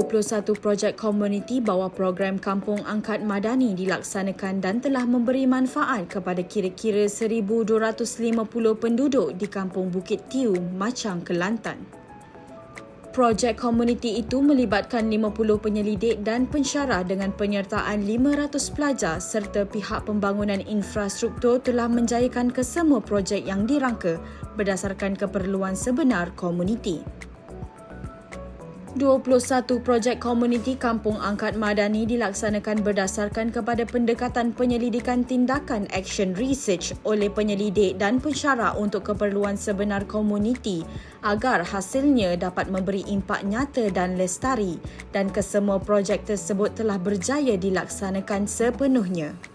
21 projek komuniti bawah program Kampung Angkat Madani dilaksanakan dan telah memberi manfaat kepada kira-kira 1,250 penduduk di Kampung Bukit Tiu, Macang, Kelantan. Projek komuniti itu melibatkan 50 penyelidik dan pensyarah dengan penyertaan 500 pelajar serta pihak pembangunan infrastruktur telah menjayakan kesemua projek yang dirangka berdasarkan keperluan sebenar komuniti. 21 projek komuniti Kampung Angkat Madani dilaksanakan berdasarkan kepada pendekatan penyelidikan tindakan action research oleh penyelidik dan pensyarah untuk keperluan sebenar komuniti agar hasilnya dapat memberi impak nyata dan lestari dan kesemua projek tersebut telah berjaya dilaksanakan sepenuhnya.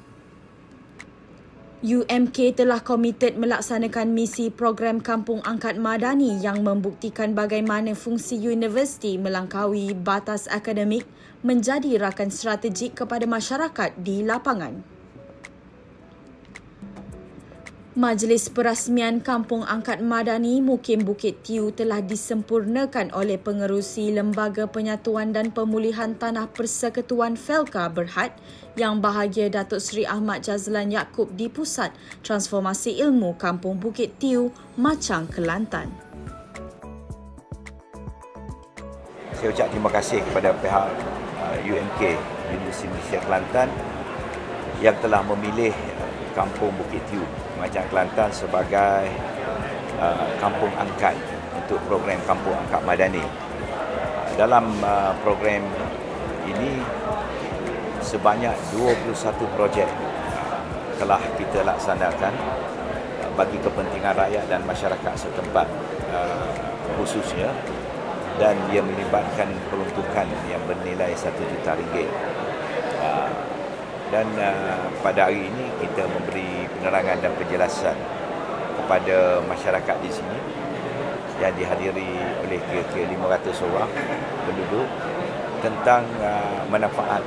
UMK telah komited melaksanakan misi program Kampung Angkat Madani yang membuktikan bagaimana fungsi universiti melangkaui batas akademik menjadi rakan strategik kepada masyarakat di lapangan. Majlis Perasmian Kampung Angkat Madani Mukim Bukit Tiu telah disempurnakan oleh pengerusi Lembaga Penyatuan dan Pemulihan Tanah Persekutuan Felka Berhad yang bahagia Datuk Seri Ahmad Jazlan Yaakob di Pusat Transformasi Ilmu Kampung Bukit Tiu, Macang, Kelantan. Saya ucap terima kasih kepada pihak uh, UMK Universiti Malaysia Kelantan yang telah memilih Kampung Bukit Tiu Macang Kelantan sebagai uh, kampung angkat untuk program Kampung Angkat Madani. Dalam uh, program ini sebanyak 21 projek uh, telah kita laksanakan uh, bagi kepentingan rakyat dan masyarakat setempat uh, khususnya dan ia melibatkan peruntukan yang bernilai 1 juta ringgit. Dan uh, pada hari ini kita memberi penerangan dan penjelasan kepada masyarakat di sini yang dihadiri oleh kira-kira 500 orang penduduk tentang uh, manfaat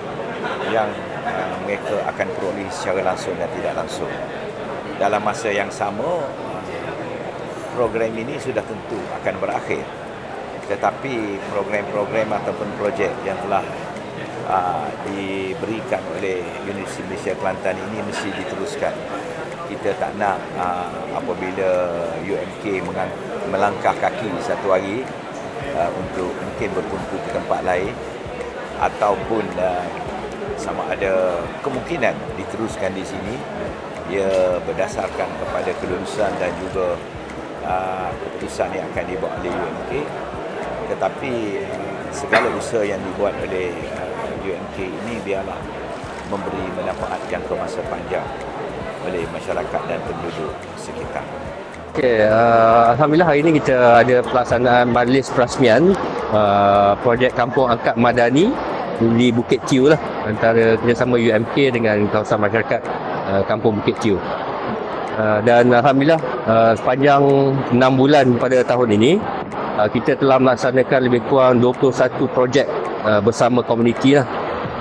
yang uh, mereka akan peroleh secara langsung dan tidak langsung. Dalam masa yang sama, uh, program ini sudah tentu akan berakhir. Tetapi program-program ataupun projek yang telah uh, diberikan oleh Universiti Malaysia Kelantan ini mesti diteruskan. Kita tak nak uh, apabila UMK melangkah kaki satu hari uh, untuk mungkin bertumpu ke tempat lain ataupun uh, sama ada kemungkinan diteruskan di sini ia berdasarkan kepada kelulusan dan juga uh, keputusan yang akan dibuat oleh UMK tetapi segala usaha yang dibuat oleh UMK ini biarlah memberi manfaat jangka masa panjang oleh masyarakat dan penduduk sekitar. Okay, uh, Alhamdulillah hari ini kita ada pelaksanaan majlis perasmian uh, projek Kampung Angkat Madani di Bukit Tiu lah antara kerjasama UMK dengan kawasan masyarakat uh, Kampung Bukit Tiu. Uh, dan Alhamdulillah uh, sepanjang 6 bulan pada tahun ini uh, kita telah melaksanakan lebih kurang 21 projek uh, bersama komuniti lah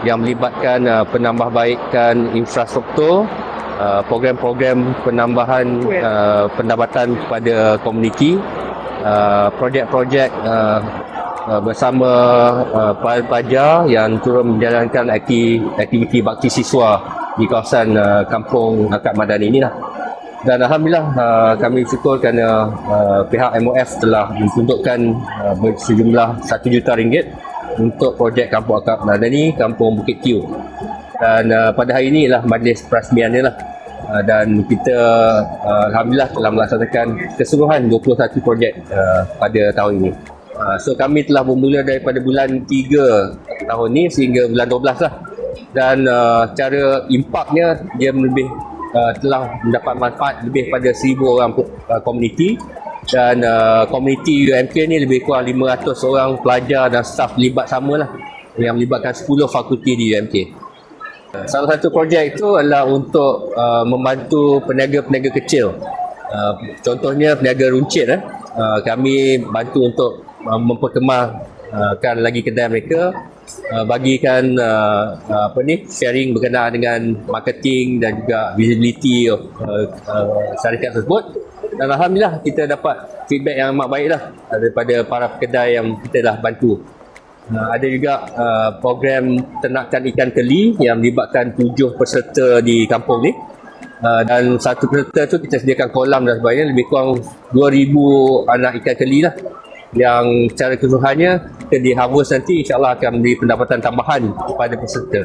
yang melibatkan uh, penambahbaikan infrastruktur, uh, program-program penambahan uh, pendapatan kepada komuniti, uh, projek-projek uh, uh, bersama uh, pelajar yang turut menjalankan aktiviti, aktiviti bakti siswa di kawasan uh, kampung Akad Madani ini lah. Dan Alhamdulillah uh, kami bersyukur kerana uh, pihak MOF telah menunjukkan uh, sejumlah 1 juta ringgit untuk projek Kampung Akap Madani, Kampung Bukit Tiu. Dan uh, pada hari ini ialah majlis perasmian ni lah. Uh, dan kita uh, Alhamdulillah telah melaksanakan keseluruhan 21 projek uh, pada tahun ini. Uh, so kami telah bermula daripada bulan 3 tahun ni sehingga bulan 12 lah. Dan uh, cara impaknya dia lebih uh, telah mendapat manfaat lebih pada 1000 orang uh, komuniti dan uh, komuniti UMK ni lebih kurang 500 orang pelajar dan staf libat sama lah. Yang melibatkan 10 fakulti di UMK salah satu projek itu adalah untuk uh, membantu peniaga-peniaga kecil. Uh, contohnya peniaga runcit eh. uh, kami bantu untuk uh, memperkembangkan lagi kedai mereka. Uh, bagikan uh, apa ni sharing berkenaan dengan marketing dan juga visibility of uh, uh, syarikat tersebut dan Alhamdulillah kita dapat feedback yang amat baik lah daripada para kedai yang kita dah bantu. Uh, ada juga uh, program ternakan ikan keli yang melibatkan tujuh peserta di kampung ni. Uh, dan satu peserta tu kita sediakan kolam dan sebagainya lebih kurang 2000 anak ikan keli lah yang secara keseluruhannya kita di harvest nanti insyaAllah akan memberi pendapatan tambahan kepada peserta.